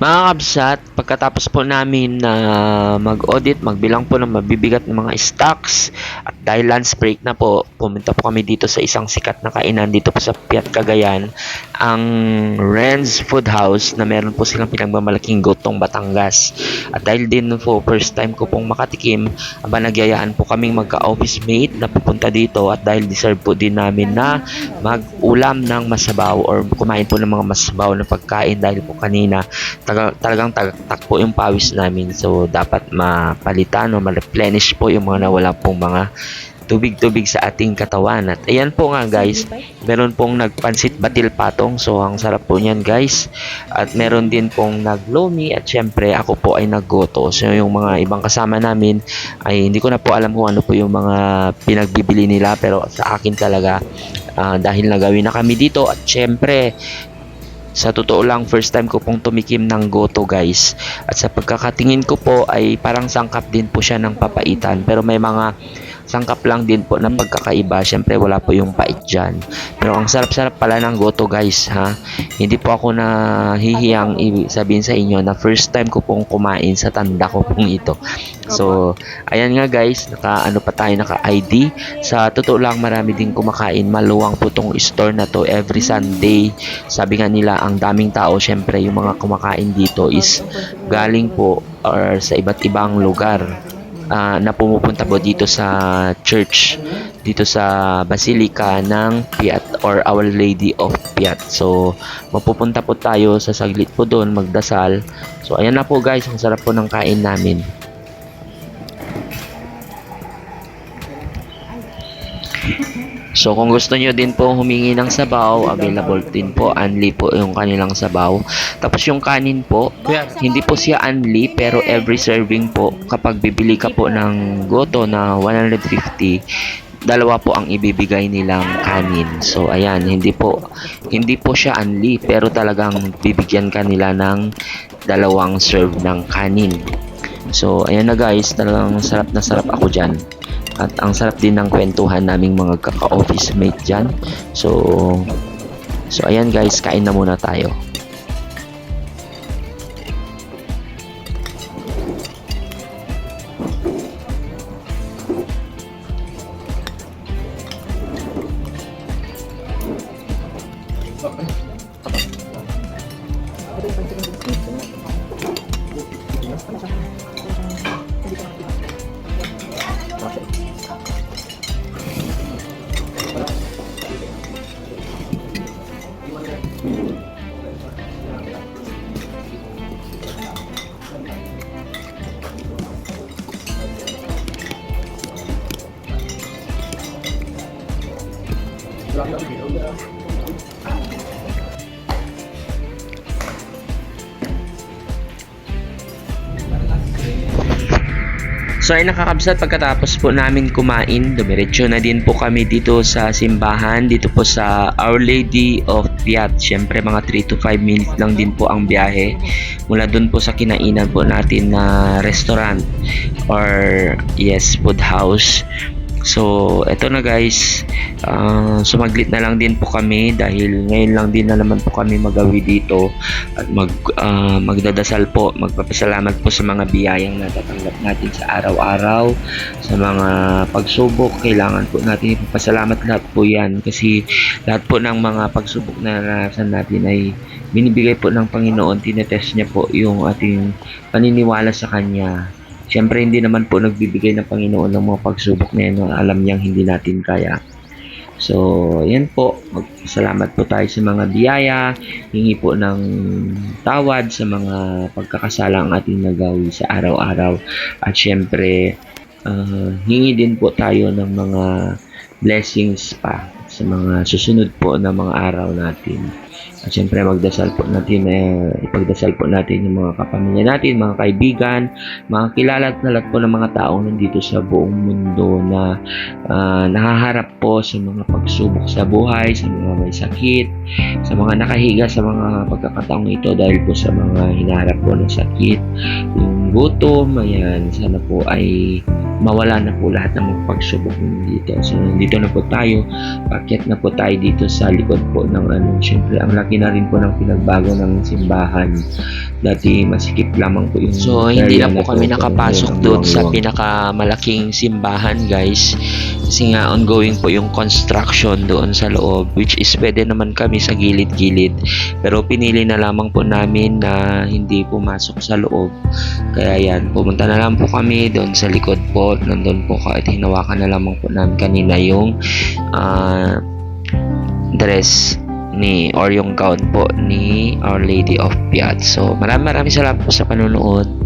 Mga kabsat, pagkatapos po namin na mag-audit, magbilang po ng mabibigat ng mga stocks at dahil lunch break na po, pumunta po kami dito sa isang sikat na kainan dito po sa Piat Cagayan, ang Renz Food House na meron po silang pinagmamalaking gotong Batangas. At dahil din po first time ko pong makatikim, aba nagyayaan po kaming magka-office mate na pupunta dito at dahil deserve po din namin na mag-ulam ng masabaw or kumain po ng mga masabaw na pagkain dahil po kanina talagang tagaktak po yung pawis namin. So, dapat mapalitan o ma-replenish po yung mga nawala pong mga tubig-tubig sa ating katawan. At ayan po nga guys, meron pong nagpansit batil patong. So, ang sarap po niyan guys. At meron din pong naglomi at syempre ako po ay naggoto. So, yung mga ibang kasama namin ay hindi ko na po alam kung ano po yung mga pinagbibili nila. Pero sa akin talaga, ah, dahil nagawin na kami dito at syempre, sa totoo lang, first time ko pong tumikim ng goto guys. At sa pagkakatingin ko po ay parang sangkap din po siya ng papaitan. Pero may mga sangkap lang din po na pagkakaiba. Siyempre wala po yung pait dyan. Pero ang sarap-sarap pala ng goto guys ha. Hindi po ako nahihiyang i- sabihin sa inyo na first time ko pong kumain sa tanda ko pong ito. So, ayan nga guys, naka ano pa tayo naka ID. Sa totoo lang marami din kumakain. Maluwang po tong store na to every Sunday. Sabi nga nila ang daming tao, syempre yung mga kumakain dito is galing po or sa iba't ibang lugar ah, na pumupunta po dito sa church dito sa Basilica ng Piat or Our Lady of Piat. So, mapupunta po tayo sa saglit po doon magdasal. So, ayan na po guys, ang sarap po ng kain namin. So kung gusto nyo din po humingi ng sabaw, available din po, unli po yung kanilang sabaw. Tapos yung kanin po, hindi po siya unli pero every serving po kapag bibili ka po ng goto na 150, dalawa po ang ibibigay nilang kanin. So ayan, hindi po hindi po siya unli pero talagang bibigyan ka nila ng dalawang serve ng kanin. So ayan na guys, talagang sarap na sarap ako diyan. At ang sarap din ng kwentuhan naming mga kaka-office mate dyan. So, so ayan guys, kain na muna tayo. So ay nakakabsat pagkatapos po namin kumain, dumiretso na din po kami dito sa simbahan, dito po sa Our Lady of Piat. Siyempre mga 3 to 5 minutes lang din po ang biyahe mula dun po sa kinainan po natin na restaurant or yes, food house. So, eto na guys, Ah, sumaglit na lang din po kami dahil ngayon lang din na naman po kami magawi dito at mag, ah, magdadasal po, magpapasalamat po sa mga biyayang natatanggap natin sa araw-araw, sa mga pagsubok, kailangan po natin ipapasalamat lahat po yan. Kasi lahat po ng mga pagsubok na naranasan natin ay binibigay po ng Panginoon, tinetest niya po yung ating paniniwala sa Kanya. Siyempre, hindi naman po nagbibigay ng Panginoon ng mga pagsubok na yan alam niyang hindi natin kaya. So, yan po. Magsalamat po tayo sa mga biyaya. Hingi po ng tawad sa mga pagkakasala ang ating nagawi sa araw-araw. At syempre, ah, hingi din po tayo ng mga blessings pa sa mga susunod po na mga araw natin. At syempre magdasal po natin, eh, ipagdasal po natin yung mga kapamilya natin, mga kaibigan, mga kilala at lahat po ng mga taong nandito sa buong mundo na ah, nakaharap po sa mga pagsubok sa buhay, sa mga may sakit, sa mga nakahiga sa mga pagkakataong ito dahil po sa mga hinaharap po ng sakit, yung gutom, ayan, sana po ay mawala na po lahat ng mga pagsubok dito. So, dito na po tayo, pakyat na po tayo dito sa likod po ng ano, syempre, ang laki na rin po ng pinagbago ng simbahan. Dati masikip lamang po yung So, hindi na po to. kami nakapasok doon sa pinakamalaking simbahan, guys. Kasi nga, ongoing po yung construction doon sa loob, which is pwede naman kami sa gilid-gilid. Pero pinili na lamang po namin na hindi pumasok sa loob. Kaya yan, pumunta na lang po kami doon sa likod po. Nandun po kahit hinawakan na lamang po namin kanina yung ah, dress ni or yung gown po ni Our Lady of Piat. So, maraming maraming salamat po sa panonood.